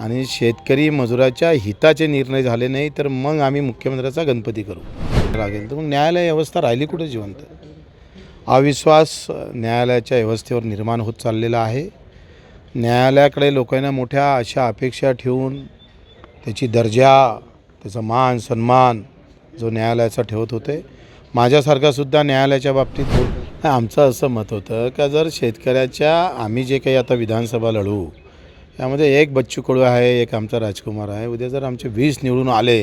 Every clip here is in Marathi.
आणि शेतकरी मजुराच्या हिताचे निर्णय झाले नाही तर मग आम्ही मुख्यमंत्र्याचा गणपती करू. लागेल तर मग न्यायालय व्यवस्था राहिली कुठे जिवंत? अविश्वास न्यायालयाच्या व्यवस्थेवर निर्माण होत चाललेला आहे. न्यायालयाकडे लोकांना मोठ्या अशा अपेक्षा ठेवून त्याची दर्जा त्याचा मान सन्मान जो न्यायालयाचा ठेवत होते माझ्यासारखासुद्धा न्यायालयाच्या बाबतीत आमचं असं मत होतं का जर शेतकऱ्याच्या आम्ही जे काही आता विधानसभा लढू यामध्ये एक बच्चू कडू आहे एक आमचा राजकुमार आहे. उद्या जर आमचे वीस निवडून आले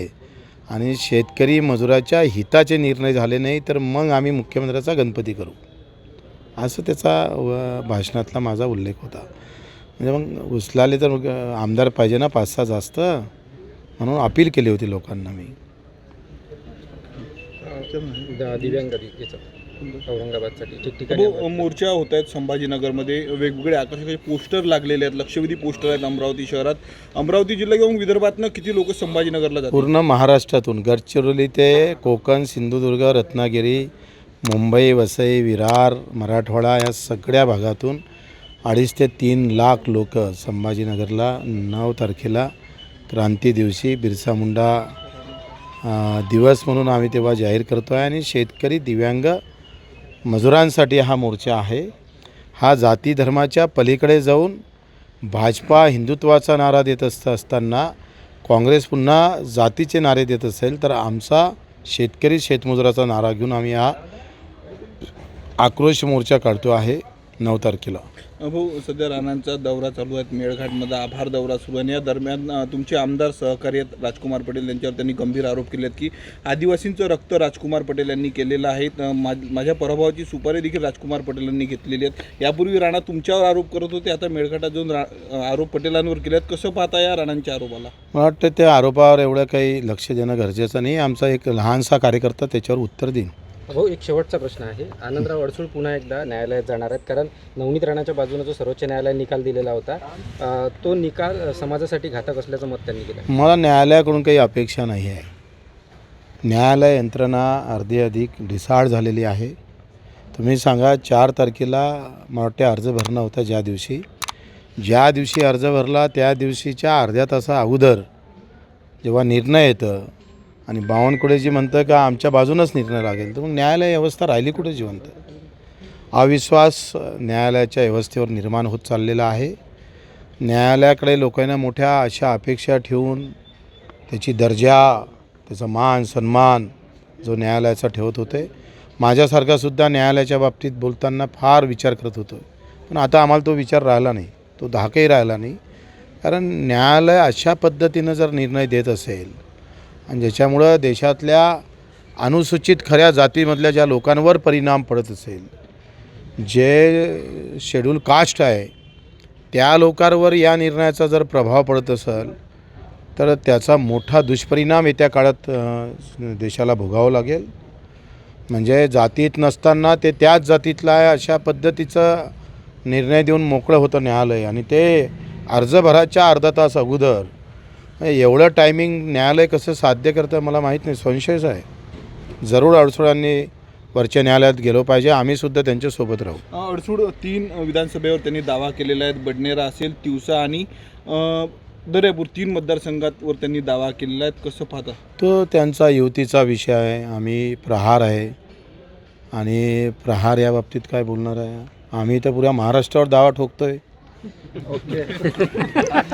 आणि शेतकरी मजुराच्या हिताचे निर्णय झाले नाही तर मग आम्ही मुख्यमंत्र्याचा गणपती करू. असं त्याचा भाषणातला माझा उल्लेख होता. म्हणजे मग उचलाले तर मग आमदार पाहिजे ना पाच सहा जास्त. म्हणून अपील केली होती लोकांना मी. दिव्यांग औरंगाबादसाठी ठिकठिकाणी हो, मोर्चा होत आहेत संभाजीनगरमध्ये. वेगवेगळे आकर्षक पोस्टर लागलेले आहेत. लक्षवेधी पोस्टर आहेत अमरावती शहरात. अमरावती जिल्हा किंवा विदर्भातनं किती लोक संभाजीनगरला जातात? पूर्ण महाराष्ट्रातून. गडचिरोली ते कोकण सिंधुदुर्ग रत्नागिरी मुंबई वसई विरार मराठवाडा या सगळ्या भागातून अडीच ते तीन लाख लोक संभाजीनगरला नऊ तारखेला क्रांती दिवशी बिरसा मुंडा दिवस म्हणून आम्ही तेव्हा जाहीर करतो आहे आणि शेतकरी दिव्यांग मजुरांसाठी हा मोर्चा आहे. हा जाती धर्माच्या पलीकडे जाऊन भाजपा हिंदुत्वाचा नारा देत असता असताना काँग्रेस पुन्हा जातीचे नारे देत असेल तर आमचा शेतकरी शेतमजुराचा नारा घेऊन आम्ही हा आक्रोश मोर्चा काढतो आहे. नऊ तारखेला. भाऊ सध्या राणांचा दौरा चालू आहे. मेळघाटमध्ये आभार दौरा सुरू आहे. या दरम्यान तुमचे आमदार सहकारी आहेत राजकुमार पटेल यांच्यावर त्यांनी गंभीर आरोप केले आहेत की आदिवासींचं रक्त राजकुमार पटेल यांनी केलेलं आहे. माझ्या पराभवाची सुपारी देखील राजकुमार पटेल यांनी घेतलेली आहेत. यापूर्वी राणा तुमच्यावर आरोप करत होते. आता मेळघाटात जाऊन आरोप पटेलांवर केले आहेत कसं पाहता या राणांच्या आरोपाला? मला वाटतं त्या आरोपावर एवढं काही लक्ष देणं गरजेचं नाही. आमचा एक लहानसा कार्यकर्ता त्याच्यावर उत्तर देईन. हो एक शेवटचा प्रश्न आहे. आनंदराव अडसूळ पुन्हा एकदा न्यायालयात जाणार आहेत. कारण नवनीत राणाच्या बाजूने जो सर्वोच्च न्यायालयाने निकाल दिलेला होता तो निकाल समाजासाठी घातक असल्याचं मत त्यांनी केलं. मला न्यायालयाकडून काही अपेक्षा नाही आहे. न्यायालय यंत्रणा अर्धी अधिक ढिसाळ झालेली आहे. तुम्ही सांगा चार तारखेला मला वाटते अर्ज भरणं होता ज्या दिवशी. ज्या दिवशी अर्ज भरला त्या दिवशीच्या अर्ध्या तासा अगोदर जेव्हा निर्णय येतं आणि बावनकुळेजी म्हणतं का आमच्या बाजूनच निर्णय लागेल. तर मग न्यायालय व्यवस्था राहिली कुठे जिवंत? अविश्वास न्यायालयाच्या व्यवस्थेवर निर्माण होत चाललेला आहे. न्यायालयाकडे लोकांना मोठ्या अशा अपेक्षा ठेवून त्याची दर्जा त्याचा मान सन्मान जो न्यायालयाचा ठेवत होते माझ्यासारखासुद्धा न्यायालयाच्या बाबतीत बोलताना फार विचार करत होतो पण आता आम्हाला तो विचार राहिला नाही. तो धाकही राहिला नाही. कारण न्यायालय अशा पद्धतीनं जर निर्णय देत असेल आणि ज्याच्यामुळं देशातल्या अनुसूचित खऱ्या जातीमधल्या ज्या लोकांवर परिणाम पडत असेल जे शेड्यूल कास्ट आहे त्या लोकांवर या निर्णयाचा जर प्रभाव पडत असेल तर त्याचा मोठा दुष्परिणाम येत्या काळात देशाला भोगावं लागेल. म्हणजे जातीत नसताना ते त्याच जातीतला आहे अशा पद्धतीचं निर्णय देऊन मोकळं होतं न्यायालय. आणि ते अर्ज भराच्या अर्धा तास अगोदर एवढं टायमिंग न्यायालय कसं साध्य करतं मला माहीत नाही. संशयच आहे. जरूर अडसुळांनी वरच्या न्यायालयात गेलो पाहिजे. आम्हीसुद्धा त्यांच्यासोबत राहू. अ, अडसूळ तीन विधानसभेवर त्यांनी दावा केलेला आहे. बडनेरा असेल तिवसा आणि दर्यापूर तीन मतदारसंघावर त्यांनी दावा केलेला आहे. कसं पाहता? तो त्यांचा युतीचा विषय आहे. आम्ही प्रहार आहे. आणि प्रहार या बाबतीत काय बोलणार आहे? आम्ही तर पुऱ्या महाराष्ट्रावर दावा ठोकतोय.